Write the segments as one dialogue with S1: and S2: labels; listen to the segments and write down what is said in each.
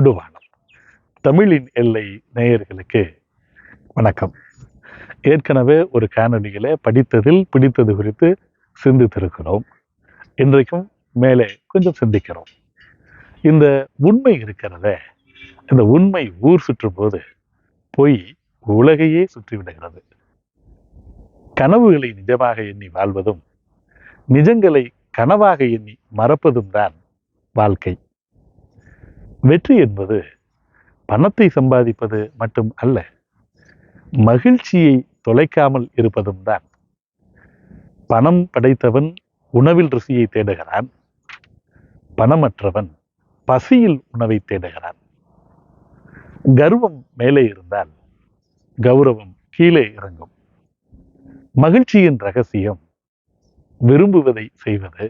S1: தொடுவானம். தமிழின் எல்லை நேயர்களுக்கு வணக்கம். ஏற்கனவே ஒரு காணொலியில படித்ததில் பிடித்தது குறித்து சிந்தித்திருக்கிறோம். இன்றைக்கும் மேலே கொஞ்சம் சிந்திக்கிறோம். இந்த உண்மை இருக்கிறத இந்த உண்மை ஊர் சுற்றும் போது பொய் உலகையே சுற்றி விடுகிறது. கனவுகளை நிஜமாக எண்ணி வாழ்வதும் நிஜங்களை கனவாக எண்ணி மறப்பதும் தான் வாழ்க்கை. வெற்றி என்பது பணத்தை சம்பாதிப்பது மட்டும் அல்ல மகிழ்ச்சியை தொலைக்காமல் இருப்பதும் தான். பணம் படைத்தவன் உணவில் ருசியை தேடுகிறான் பணமற்றவன் பசியில் உணவை தேடுகிறான். கர்வம் மேலே இருந்தால் கௌரவம் கீழே இறங்கும். மகிழ்ச்சியின் ரகசியம் விரும்புவதை செய்வது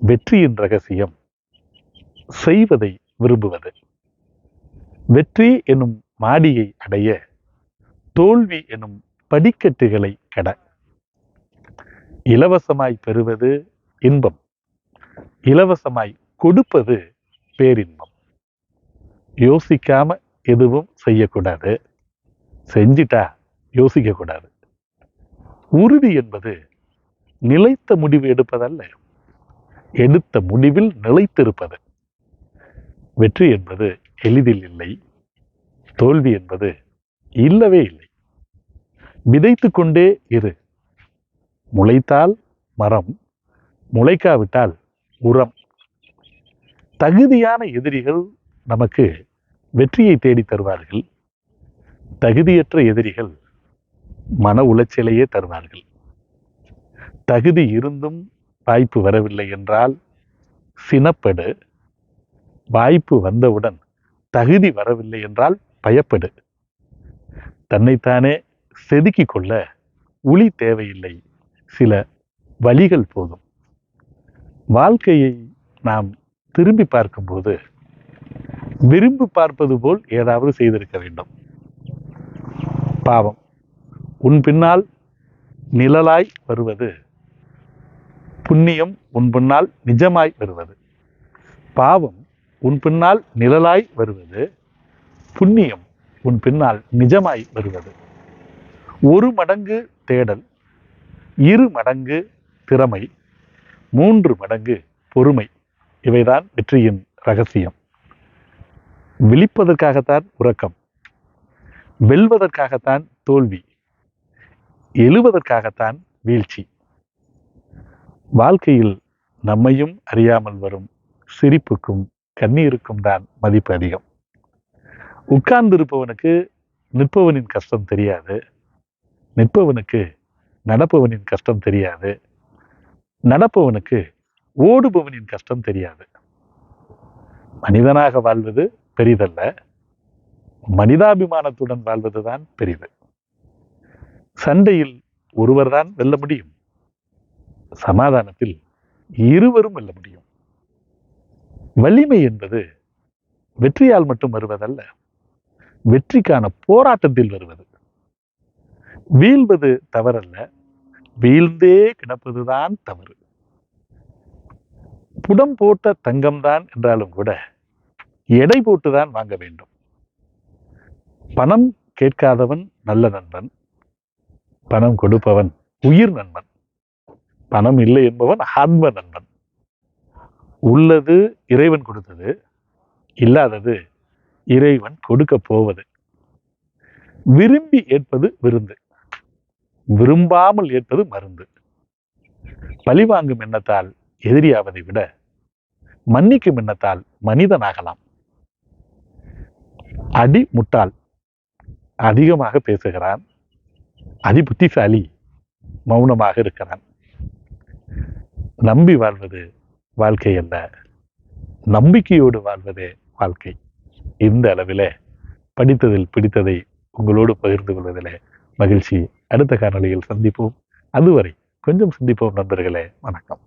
S1: வெற்றியின் ரகசியம் செய்வதை விரும்புவது. வெற்றி எனும் மாடியை அடைய தோல்வி எனும் படிக்கட்டுகளை கட. இலவசமாய் பெறுவது இன்பம். இலவசமாய் கொடுப்பது பேரின்பம். யோசிக்காம எதுவும் செய்யக்கூடாது. செஞ்சிட்டா யோசிக்க கூடாது உறுதி என்பது நிலைத்த முடிவு எடுப்பதல்ல. எடுத்த முடிவில் நிலைத்திருப்பது. வெற்றி என்பது எளிதில் இல்லை தோல்வி என்பது இல்லவே இல்லை. விதைத்து கொண்டே இரு. முளைத்தால் மரம் முளைக்காவிட்டால் உரம். தகுதியான எதிரிகள் நமக்கு வெற்றியை தேடி தருவார்கள். தகுதியற்ற எதிரிகள் மன உளைச்சலையே தருவார்கள். தகுதி இருந்தும் வாய்ப்பு வரவில்லை என்றால் சினப்படு வாய்ப்பு வந்தவுடன் தகுதி வரவில்லை என்றால் பயப்படு. தன்னைத்தானே செதுக்கி கொள்ள உளி தேவையில்லை. சில வழிகள் போதும். வாழ்க்கையை நாம் திரும்பி பார்க்கும்போது விரும்பி பார்ப்பது போல் ஏதாவது செய்திருக்க வேண்டும். பாவம். உன் பின்னால் நிழலாய் வருவது புண்ணியம் உன் பின்னால் நிஜமாய் வருவது. பாவம். உன் பின்னால் நிழலாய் வருவது புண்ணியம் உன் பின்னால் நிஜமாய் வருவது. ஒரு மடங்கு தேடல் இரு மடங்கு திறமை மூன்று மடங்கு பொறுமை. இவைதான் வெற்றியின் ரகசியம். விழிப்பதற்காகத்தான் உறக்கம் வெல்வதற்காகத்தான் தோல்வி எழுவதற்காகத்தான் வீழ்ச்சி. வாழ்க்கையில் நம்மையும் அறியாமல் வரும் சிரிப்புக்கும் கண்ணீருக்கும் தான் மதிப்பு அதிகம். உட்கார்ந்திருப்பவனுக்கு நிற்பவனின் கஷ்டம் தெரியாது. நிற்பவனுக்கு நடப்பவனின் கஷ்டம் தெரியாது. நடப்பவனுக்கு ஓடுபவனின் கஷ்டம் தெரியாது. மனிதனாக வாழ்வது பெரிதல்ல. மனிதாபிமானத்துடன் வாழ்வதுதான் பெரிது. சண்டையில் ஒருவர்தான் வெல்ல முடியும். சமாதானத்தில் இருவரும் வெல்ல முடியும். வலிமை என்பது வெற்றியால் மட்டும் வருவதல்ல வெற்றிக்கான போராட்டத்தில் வருவது. வீழ்வது தவறல்ல வீழ்ந்தே கிடப்பதுதான் தவறு. புடம் போட்ட தங்கம்தான் என்றாலும் கூட எடை போட்டுதான் வாங்க வேண்டும். பணம் கேட்காதவன் நல்ல நண்பன் பணம் கொடுப்பவன் உயிர் நண்பன் பணம் இல்லை என்பவன் ஆன்ம நண்பன். உள்ளது இறைவன் கொடுத்தது இல்லாதது இறைவன் கொடுக்க போவது. விரும்பி ஏற்பது விருந்து விரும்பாமல் ஏற்பது மருந்து. பழிவாங்கும் எண்ணத்தால் எதிரியாவதை விட மன்னிக்கும் எண்ணத்தால் மனிதனாகலாம். அடி முட்டாள் அதிகமாக பேசுகிறான் அதி புத்திசாலி மௌனமாக இருக்கிறான். நம்பி வாழ்வது வாழ்க்கை அல்ல நம்பிக்கையோடு வாழ்வதே வாழ்க்கை. இந்த அளவிலே படித்ததில் பிடித்ததை உங்களோடு பகிர்ந்து கொள்வதிலே மகிழ்ச்சி. அடுத்த காணொலியில் சந்திப்போம். அதுவரை கொஞ்சம் சிந்திப்போம் நண்பர்களே. வணக்கம்.